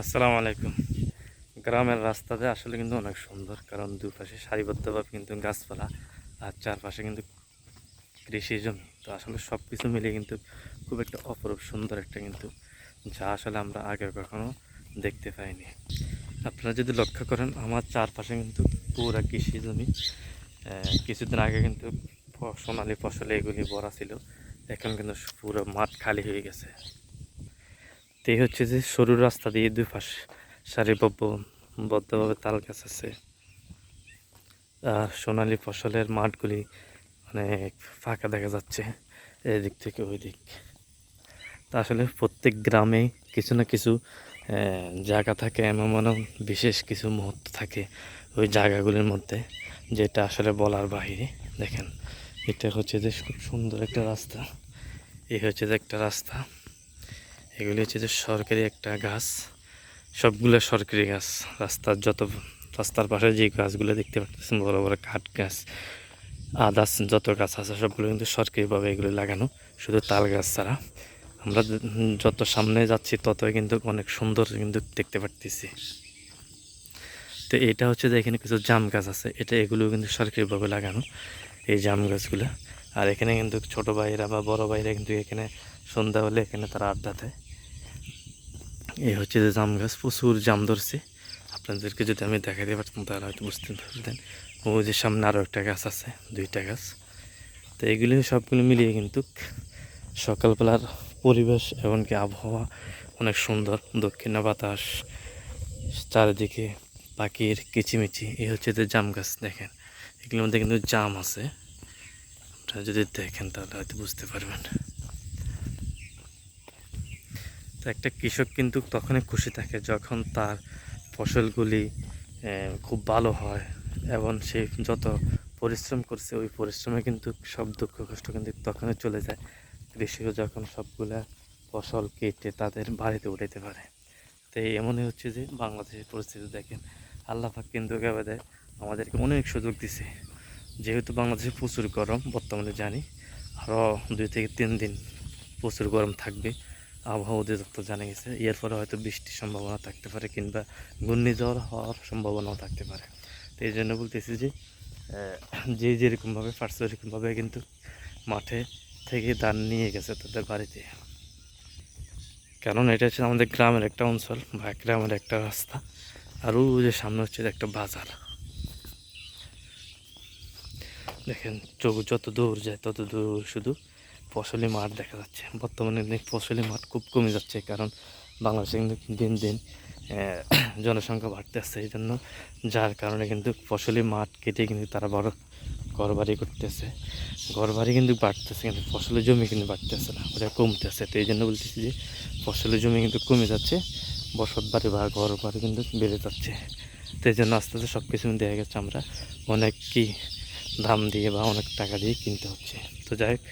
আসসালামু আলাইকুম। গ্রামের রাস্তাতে আসলে কিন্তু অনেক সুন্দর, কারণ দুপাশে সারিবদ্ধভাবে কিন্তু গাছপালা আর চারপাশে কিন্তু কৃষি জমি। তো আসলে সব কিছু মিলিয়ে কিন্তু খুব একটা অপরূপ সুন্দর একটা কিন্তু যা আসলে আমরা আগে কখনো দেখতে পাইনি। আপনারা যদি লক্ষ্য করেন, আমার চারপাশে কিন্তু পুরো কৃষি জমি। কিছুদিন আগে কিন্তু সোনালি ফসলে এগুলি ভরা ছিল। এখন কিন্তু পুরো মাঠ খালি হয়ে গেছে। তো এই হচ্ছে যে সরু রাস্তা দিয়ে দুই পাশ সারিবদ্ধ বদ্ধভাবে তাল গাছ আছে। আর সোনালি ফসলের মাঠগুলি অনেক ফাঁকা দেখা যাচ্ছে এদিক থেকে ওই দিক তা আসলে প্রত্যেক গ্রামে কিছু না কিছু জায়গা থাকে, এমন মনে বিশেষ কিছু মুহূর্ত থাকে ওই জায়গাগুলির মধ্যে, যেটা আসলে বলার বাহিরে। দেখেন, এটা হচ্ছে যে খুব সুন্দর একটা রাস্তা। এই হচ্ছে যে একটা রাস্তা। এগুলি হচ্ছে যে সরকারি একটা গাছ। সবগুলো সরকারি গাছ। রাস্তার যত, রাস্তার পাশে যে গাছগুলো দেখতে পাচ্ছেন বড় বড় কাঠ গাছ আদার্স যত গাছ আছে, সবগুলো কিন্তু সরকারিভাবে এগুলো লাগানো, শুধু তাল গাছ ছাড়া। আমরা যত সামনে যাচ্ছি, ততই কিন্তু অনেক সুন্দর কিন্তু দেখতে পারতেছি। তো এটা হচ্ছে যে এখানে কিছু জাম গাছ আছে, এটা এগুলো কিন্তু সরকারিভাবে লাগানো, এই জাম গাছগুলো। আর এখানে কিন্তু ছোট ভাইরা বা বড় ভাইরা কিন্তু এখানে সন্ধ্যা হলে এখানে তারা আড্ডা দেয়। এই হচ্ছে যে জাম গাছ, প্রচুর জাম ধরছে। আপনাদেরকে যদি আমি দেখাতে পারতাম, তাহলে হয়তো বুঝতে পারতেন। ও যে সামনে আরও একটা গাছ আছে, দুইটা গাছ। তো এগুলি সবগুলো মিলিয়ে কিন্তু সকালবেলার পরিবেশ এমনকি আবহাওয়া অনেক সুন্দর। দক্ষিণা বাতাস, চারিদিকে পাখির কিচিমিচি। এই হচ্ছে যে জাম গাছ দেখেন। এগুলোর মধ্যে কিন্তু জাম আছে। আপনারা যদি দেখেন, তাহলে হয়তো বুঝতে পারবেন। তো একটা কৃষক কিন্তু তখনই খুশি থাকে যখন তার ফসলগুলি খুব ভালো হয় এবং সে যত পরিশ্রম করছে, ওই পরিশ্রমে কিন্তু সব দুঃখ কষ্ট কিন্তু তখনই চলে যায়। কৃষক যখন সবগুলা ফসল কেটে তাদের বাড়িতে উঠাইতে পারে। তো এমনই হচ্ছে যে বাংলাদেশের পরিস্থিতি দেখেন, আল্লাহ পাক কিন্তু দেয় আমাদেরকে অনেক সুযোগ দিছে। যেহেতু বাংলাদেশে প্রচুর গরম বর্তমানে জানি, আরও দুই থেকে তিন দিন প্রচুর গরম থাকবে। আবহাওয়া অধিদপ্তর জানা গেছে এর ফলে হয়তো বৃষ্টির সম্ভাবনা থাকতে পারে কিংবা ঘূর্ণিঝড় হওয়ার সম্ভাবনাও থাকতে পারে। তো এই জন্য বলতেছি যে যে যেরকমভাবে পারছে ওরকমভাবে কিন্তু মাঠে থেকে ধান নিয়ে গেছে তাদের বাড়িতে। কারণ এটা হচ্ছে আমাদের গ্রামের একটা অঞ্চল বা গ্রামের একটা রাস্তা, আর ও যে সামনে হচ্ছে একটা বাজার। দেখেন চোখ যত দূর যায় তত দূর শুধু ফসলি মাঠ দেখা যাচ্ছে। বর্তমানে ফসলি মাঠ খুব কমে যাচ্ছে কারণ বাংলাদেশে কিন্তু দিন দিন জনসংখ্যা বাড়তে আসছে এই জন্য। যার কারণে কিন্তু ফসলি মাঠ কেটে কিন্তু তারা বড় ঘরবাড়ি করতেছে। ঘরবাড়ি কিন্তু বাড়তেছে কিন্তু ফসলের জমি কিন্তু বাড়তেছে না ওটা কমতেছে তো এই জন্য বলতেছি যে ফসলের জমি কিন্তু কমে যাচ্ছে, বসত বাড়ি বা ঘর বাড়ি কিন্তু বেড়ে যাচ্ছে। তো এই জন্য আস্তে আস্তে সব কিছু দেখা গেছে আমরা অনেক কি দাম দিয়ে বা অনেক টাকা দিয়ে কিনতে হচ্ছে। তো যাই হোক।